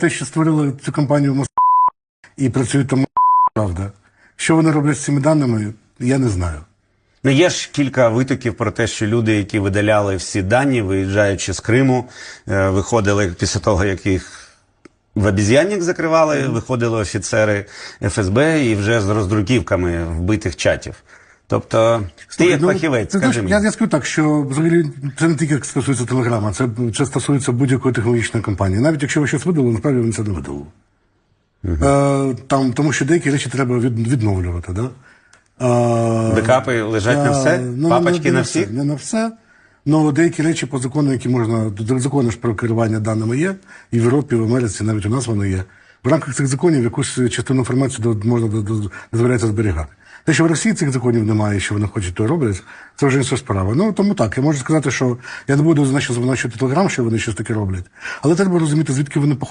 те, що створили цю компанію в Москві і працюють там, правда. Що вони роблять з цими даними, я не знаю. Ну, є ж кілька витоків про те, що люди, які видаляли всі дані, виїжджаючи з Криму, е, виходили після того, як їх в обіз'янник закривали, виходили офіцери ФСБ і вже з роздруківками вбитих чатів. Тобто, ти як Ну, фахівець, знаєш, скажи мені. я скажу так, що взагалі це не тільки стосується телеграма, це, це стосується будь-якої технологічної компанії. Навіть якщо ви щось видали, насправді вони це не видали. Е, там, тому що деякі речі треба від, відновлювати. Да? Е, Бекапи лежать на е, все? ну, Папочки не, на все, всіх? Не на все. Ну, деякі речі по закону, які можна. Закони ж про керування даними є, і в Європі, і в Америці, навіть у нас вони є. В рамках цих законів якусь частину інформації можна до- до- дозволяється зберігати. Те, що в Росії цих законів немає, що вони хочуть, то роблять, це вже інша справа. Ну тому так, я можу сказати, що я не буду значить звинувачувати телеграм, що вони щось таке роблять. Але треба розуміти, звідки вони походять.